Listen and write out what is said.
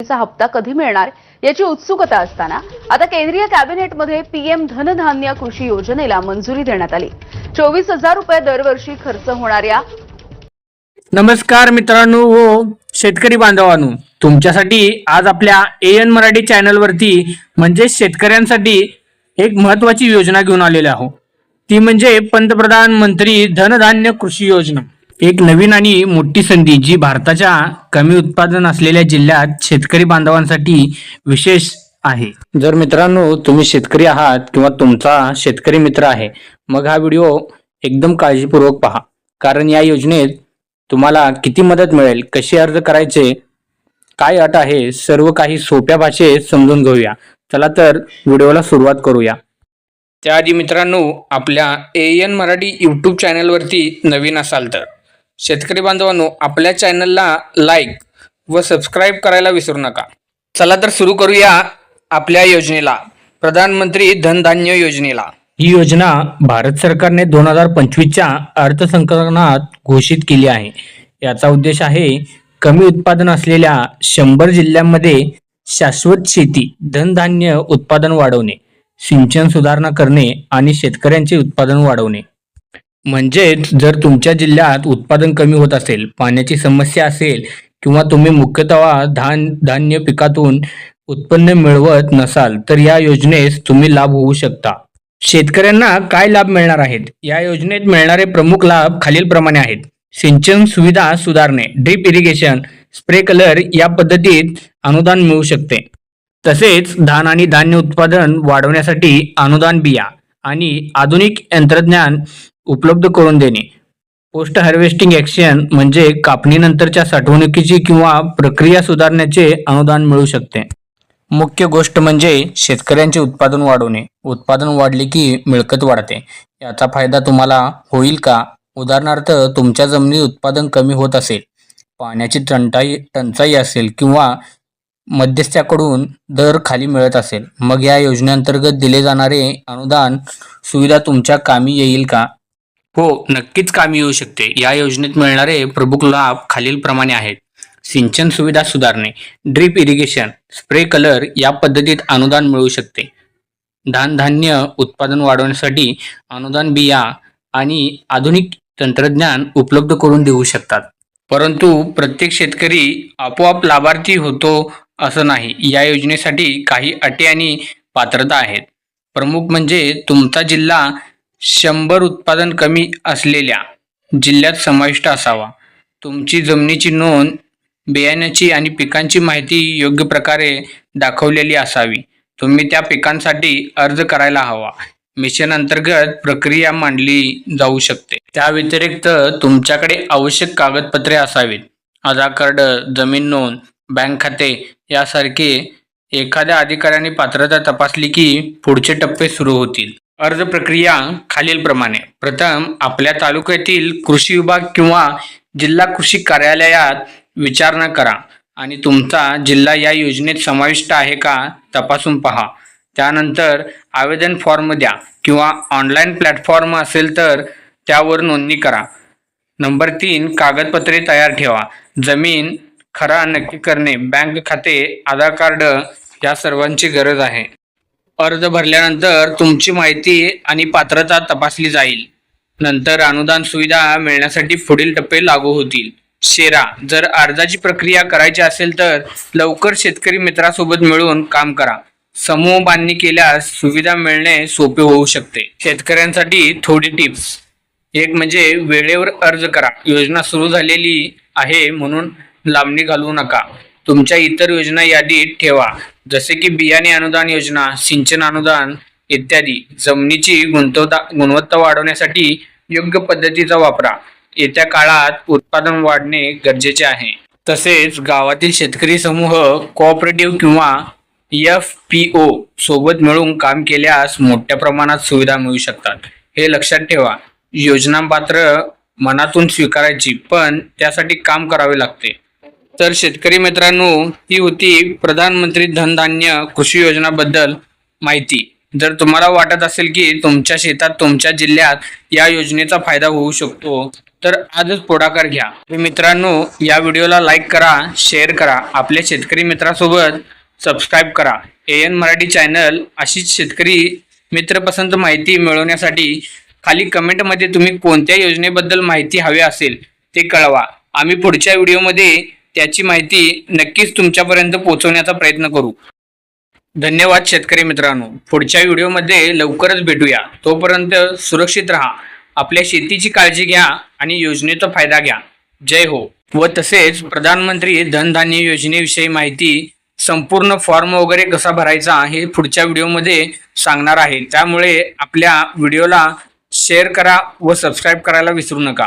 चा हप्ता कधी मिळणार याची उत्सुकता असताना आता केंद्रीय कॅबिनेटमध्ये पीएम धनधान्य कृषी योजनेला मंजुरी देण्यात आली. चोवीस हजार रुपये दरवर्षी खर्च होणाऱ्या नमस्कार मित्रांनो व शेतकरी बांधवांनो तुमच्यासाठी आज आपल्या ए एन मराठी चॅनलवरती म्हणजे शेतकऱ्यांसाठी एक महत्वाची योजना घेऊन आलेली आहोत. ती म्हणजे पंतप्रधान मंत्री धनधान्य कृषी योजना. एक नवीन आणि मोठी संधी जी भारताच्या कमी उत्पादन असलेल्या जिल्ह्यात शेतकरी बांधवांसाठी विशेष आहे. जर मित्रांनो तुम्ही शेतकरी आहात किंवा तुमचा शेतकरी मित्र आहे मग हा व्हिडिओ एकदम काळजीपूर्वक पहा. कारण या योजनेत तुम्हाला किती मदत मिळेल कसे अर्ज करायचे काय अट आहे सर्व काही सोप्या भाषेत समजून घेऊया. चला तर व्हिडिओला सुरुवात करूया. त्याआधी मित्रांनो आपल्या ए एन मराठी यूट्यूब चॅनलवरती नवीन असाल तर. शेतकरी बांधवांनो आपल्या चॅनलला लाईक व सबस्क्राईब करायला विसरू नका. चला तर सुरू करूया आपल्या योजनेला. प्रधानमंत्री धनधान्य योजनेला. ही योजना भारत सरकारने दोन हजार पंचवीसच्या अर्थसंकलनात घोषित केली आहे. याचा उद्देश आहे कमी उत्पादन असलेल्या शंभर जिल्ह्यांमध्ये शाश्वत शेती धनधान्य उत्पादन वाढवणे सिंचन सुधारणा करणे आणि शेतकऱ्यांचे उत्पादन वाढवणे. म्हणजेच जर तुमच्या जिल्ह्यात उत्पादन कमी होत असेल पाण्याची समस्या असेल किंवा तुम्ही मुख्यतः धान धान्य पिकातून उत्पन्न मिळवत नसाल तर या योजनेस तुम्ही लाभ होऊ शकता. शेतकऱ्यांना काय लाभ मिळणार आहेत? या योजनेत मिळणारे प्रमुख लाभ खालीलप्रमाणे आहेत. सिंचन सुविधा सुधारणे ड्रीप इरिगेशन स्प्रे कलर या पद्धतीत अनुदान मिळू शकते. तसेच धान आणि धान्य उत्पादन वाढवण्यासाठी अनुदान बिया आणि आधुनिक तंत्रज्ञान उपलब्ध करून देणे. पोस्ट हार्वेस्टिंग ॲक्शन म्हणजे कापणीनंतरच्या साठवणुकीची किंवा प्रक्रिया सुधारण्याचे अनुदान मिळू शकते. मुख्य गोष्ट म्हणजे शेतकऱ्यांचे उत्पादन वाढवणे. उत्पादन वाढले की मिळकत वाढते. याचा फायदा तुम्हाला होईल का? उदाहरणार्थ तुमच्या जमिनीत उत्पादन कमी होत असेल पाण्याची टंचाई टंचाई असेल किंवा मध्यस्थ्याकडून दर खाली मिळत असेल मग या योजनेअंतर्गत दिले जाणारे अनुदान सुविधा तुमच्या कामी येईल का? हो नक्कीच कामी येऊ शकते. या योजनेत मिळणारे प्रमुख लाभ खालीलप्रमाणे आहेत. सिंचन सुविधा सुधारणे ड्रीप इरिगेशन स्प्रे कलर या पद्धतीत अनुदान मिळू शकते. धानधान्य उत्पादन वाढवण्यासाठी अनुदान बिया आणि आधुनिक तंत्रज्ञान उपलब्ध करून देऊ शकतात. परंतु प्रत्येक शेतकरी आपोआप लाभार्थी होतो असं नाही. या योजनेसाठी काही अटी आणि पात्रता आहेत. प्रमुख म्हणजे तुमचा जिल्हा शंभर उत्पादन कमी असलेल्या जिल्ह्यात समाविष्ट असावा. तुमची जमिनीची नोंद बियाण्याची आणि पिकांची माहिती योग्य प्रकारे दाखवलेली असावी. तुम्ही त्या पिकांसाठी अर्ज करायला हवा. मिशन अंतर्गत प्रक्रिया मांडली जाऊ शकते. त्या व्यतिरिक्त तुमच्याकडे आवश्यक कागदपत्रे असावीत. आधार कार्ड जमीन नोंद बँक खाते यासारखे एखाद्या अधिकाऱ्याने पात्रता तपासली की पुढचे टप्पे सुरू होतील. अर्ज प्रक्रिया खालीलप्रमाणे. प्रथम आपल्या तालुक्यातील कृषी विभाग किंवा जिल्हा कृषी कार्यालयात विचारणा करा आणि तुमचा जिल्हा या योजनेत समाविष्ट आहे का तपासून पहा. त्यानंतर आवेदन फॉर्म द्या किंवा ऑनलाईन प्लॅटफॉर्म असेल तर त्यावर नोंदणी करा. नंबर तीन कागदपत्रे तयार ठेवा. जमीन खरा नक्की करणे बँक खाते आधार कार्ड या सर्वांची गरज आहे. अर्ज भरल्यानंतर तुमची माहिती आणि पात्रता तपासली जाईल. नंतर अनुदान सुविधा मिळण्यासाठी पुढील टप्पे लागू होतील. शेरा जर अर्जाची प्रक्रिया करायची असेल तर लवकर शेतकरी मित्रासोबत मिळून काम करा. समूह बांधणी केल्यास सुविधा मिळणे सोपे होऊ शकते. शेतकऱ्यांसाठी थोडी टिप्स. एक म्हणजे वेळेवर अर्ज करा. योजना सुरू झालेली आहे म्हणून लांबणी घालवू नका. तुमच्या इतर योजना यादीत ठेवा जसे की बियाणे अनुदान योजना सिंचन अनुदान इत्यादी. जमिनीची गुंतवता गुणवत्ता वाढवण्यासाठी योग्य पद्धतीचा वापरा. येत्या काळात उत्पादन वाढणे गरजेचे आहे. तसेच गावातील शेतकरी समूह कोऑपरेटिव्ह किंवा एफ पी ओ सोबत मिळून काम केल्यास मोठ्या प्रमाणात सुविधा मिळू शकतात. हे लक्षात ठेवा. योजना पात्र मनातून स्वीकारायची पण त्यासाठी काम करावे लागते. तर शेतकरी मित्रांनो ही होती प्रधानमंत्री धनधान्य कृषी योजनाबद्दल माहिती. जर तुम्हाला वाटत असेल की तुमच्या शेतात तुमच्या जिल्ह्यात या योजनेचा फायदा होऊ शकतो तर आजच पुढाकार घ्या. मित्रांनो या व्हिडिओला लाईक करा शेअर करा. आपल्या शेतकरी मित्रासोबत सबस्क्राईब करा. ए एन मराठी चॅनल अशीच शेतकरी मित्रपसंत माहिती मिळवण्यासाठी खाली कमेंटमध्ये तुम्ही कोणत्या योजनेबद्दल माहिती हवी असेल ते कळवा. आम्ही पुढच्या व्हिडिओमध्ये त्याची माहिती नक्कीच तुमच्यापर्यंत पोहोचवण्याचा प्रयत्न करू. धन्यवाद शेतकरी मित्रांनो. पुढच्या व्हिडिओमध्ये लवकरच भेटूया. तोपर्यंत सुरक्षित राहा. आपल्या शेतीची काळजी घ्या आणि योजनेचा फायदा घ्या. जय हो. व तसेच प्रधानमंत्री धनधान्य योजनेविषयी माहिती संपूर्ण फॉर्म वगैरे कसा भरायचा हे पुढच्या व्हिडिओमध्ये सांगणार आहे. त्यामुळे आपल्या व्हिडिओला शेअर करा व सबस्क्राईब करायला विसरू नका.